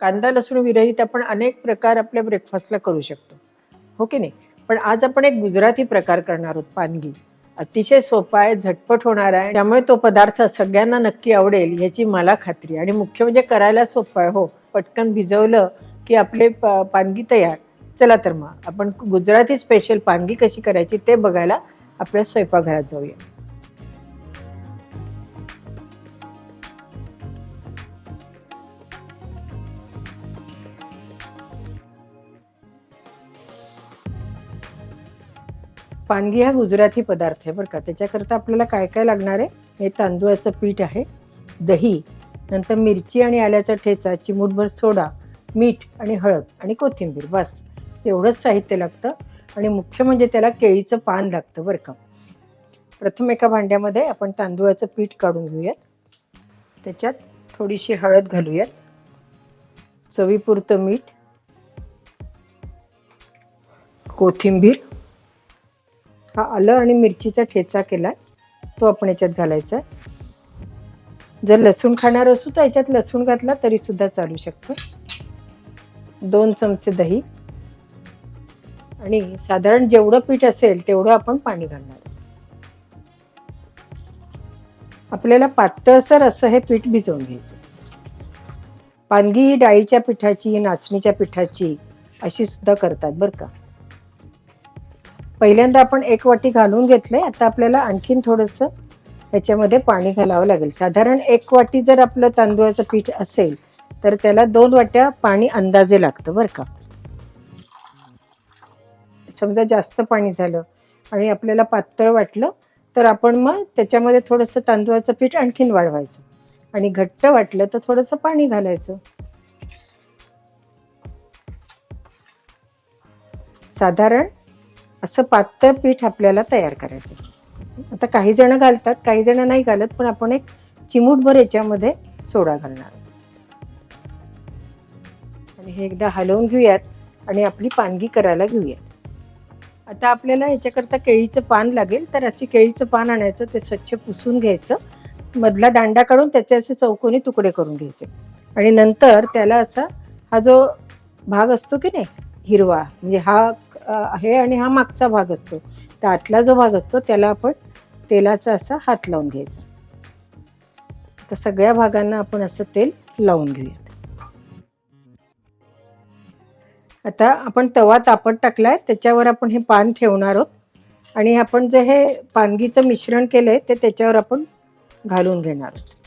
कांदा लसूण विरहित आपण अनेक प्रकार आपल्या ब्रेकफास्टला करू शकतो. हो की नाही? पण आज आपण एक गुजराती प्रकार करणार आहोत पानगी अतिशय सोपा आहे झटपट होणार आहे. त्यामुळे तो पदार्थ सगळ्यांना नक्की आवडेल याची मला खात्री आणि मुख्य म्हणजे करायला सोपं आहे. हो पटकन भिजवलं की आपले प- पानगी तयार. चला तर मग आपण गुजराती स्पेशल पानगी कशी करायची ते बघायला आपल्या स्वयंपाकघरात जाऊया. पानगी हा गुजराती पदार्थ आहे बरं का. त्याच्याकरता आपल्याला काय काय लागणार आहे? हे तांदूळाचं पीठ आहे दही नंतर मिरची आणि आल्याचा ठेचा चिमूटभर सोडा मीठ आणि हळद आणि कोथिंबीर बस. तेवढंच साहित्य लागतं आणि मुख्य म्हणजे त्याला केळीचं पान लागतं बरं का. प्रथम एका भांड्यामध्ये आपण तांदूळाचं पीठ काढून घेऊयात. त्याच्यात थोडीशी हळद घालूयात. चवीपुरतं मीठ कोथिंबीर हा आलं आणि मिरचीचा ठेचा केला तो आपण याच्यात घालायचा आहे. जर लसूण खाणार असू तर याच्यात लसूण घातला तरी सुद्धा चालू शकतो. दोन चमचे दही. आणि साधारण जेवढं पीठ असेल तेवढं आपण पाणी घालणार. आपल्याला पातळसर असं हे पीठ भिजवून घ्यायचं पानगी ही डाळीच्या पिठाची नाचणीच्या पिठाची अशी सुद्धा करतात बरं का. पहिल्यांदा आपण एक वाटी घालून घेतलंय. आता आपल्याला आणखीन थोडंसं याच्यामध्ये पाणी घालावं लागेल. साधारण एक वाटी जर आपलं तांदूळाचं पीठ असेल तर त्याला दोन वाट्या पाणी अंदाजे लागतं बरं का. समजा जास्त पाणी झालं आणि आपल्याला पातळ वाटलं तर आपण मग त्याच्यामध्ये थोडंसं तांदूळाचं पीठ आणखीन वाढवायचं. आणि घट्ट वाटलं तर थोडंसं पाणी घालायचं. साधारण असं पातळ पीठ आपल्याला तयार करायचं. आता काही जण घालतात काही जण नाही घालत पण आपण एक चिमूटभर याच्यामध्ये सोडा घालणार. आणि हे एकदा हलवून घेऊयात आणि आपली पानगी करायला घेऊयात. आता आपल्याला याच्याकरता केळीचं पान लागेल तर अशी केळीचं पान आणायचं ते स्वच्छ पुसून घ्यायचं. मधला दांडा काढून त्याचे असे चौकोनी तुकडे करून घ्यायचे. आणि नंतर त्याला असा हा जो भाग असतो की नाही हिरवा म्हणजे हा आहे आणि हा मागचा भाग असतो. तर आतला जो भाग असतो त्याला आपण तेलाचा असा हात लावून घ्यायचा. तर सगळ्या भागांना आपण असं तेल लावून घेऊयात. आता आपण तवा तापत टाकलाय त्याच्यावर आपण हे पान ठेवणार आहोत. आणि आपण जे हे पानगीचं मिश्रण केलंय ते त्याच्यावर आपण घालून घेणार आहोत.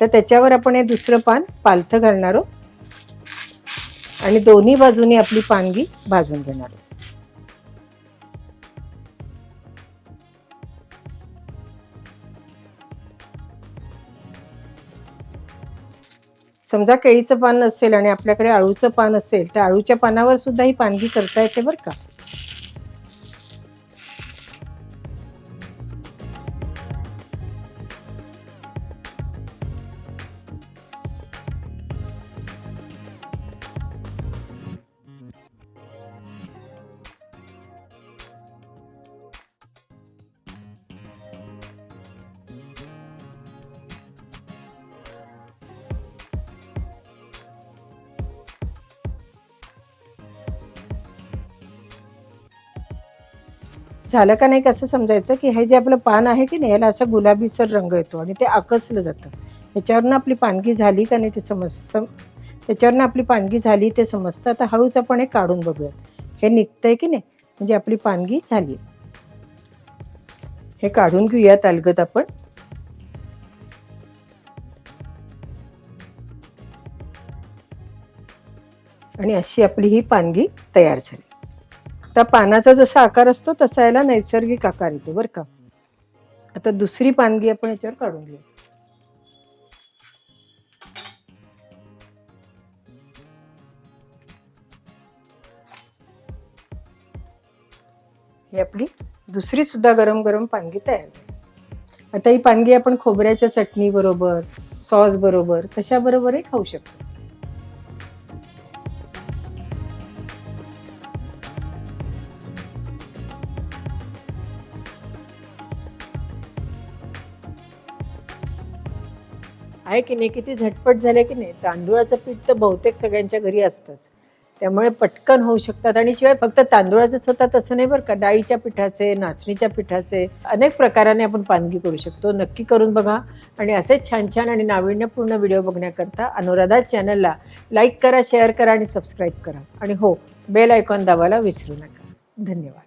तर त्याच्यावर आपण हे दुसरं पान पालथं घालणार आहोत. आणि दोन्ही बाजूनी आपली पानगी भाजून घेणार आहोत. समजा केळीचं पान असेल आणि आपल्याकडे आळूचं पान असेल तर आळूच्या पानावर सुद्धा ही पानगी करता येते बरं का? झालं का नाही कसं समजायचं की हे जे आपलं पान आहे की नाही याला असा गुलाबीसर रंग येतो आणि ते आकसलं जातं. ह्याच्यावरनं आपली पानगी झाली का नाही ते समज सम त्याच्यावरनं आपली पानगी झाली ते समजतं. आता हळूच आपण हे काढून बघूयात. हे निघतंय की नाही? म्हणजे आपली पानगी झाली. हे काढून घेऊयात अलगद आपण. आणि अशी आपली ही पानगी तयार झाली. आता पानाचा जसा आकार असतो तसा याला नैसर्गिक आकार येतो बरं का? आता दुसरी पानगी आपण याच्यावर काढून घेऊ. ही आपली दुसरी सुद्धा गरम गरम पानगी तयार झाली. आता ही पानगी आपण खोबऱ्याच्या चटणी बरोबर सॉस बरोबर कशा बरोबरही खाऊ शकतो. आहे की नाही किती झटपट झाले की नाही तांदूळाचं पीठ तर बहुतेक सगळ्यांच्या घरी असतंच. त्यामुळे पटकन होऊ शकतात आणि शिवाय फक्त तांदुळाचंच होतात असं नाही बरं का डाळीच्या पिठाचे नाचणीच्या पिठाचे अनेक प्रकाराने आपण पानगी करू शकतो. नक्की करून बघा आणि असेच छान छान आणि नाविन्यपूर्ण व्हिडिओ बघण्याकरता अनुराधा चॅनलला लाईक करा शेअर करा आणि सबस्क्राईब करा. आणि हो बेल आयकॉन दाबायला विसरू नका. धन्यवाद.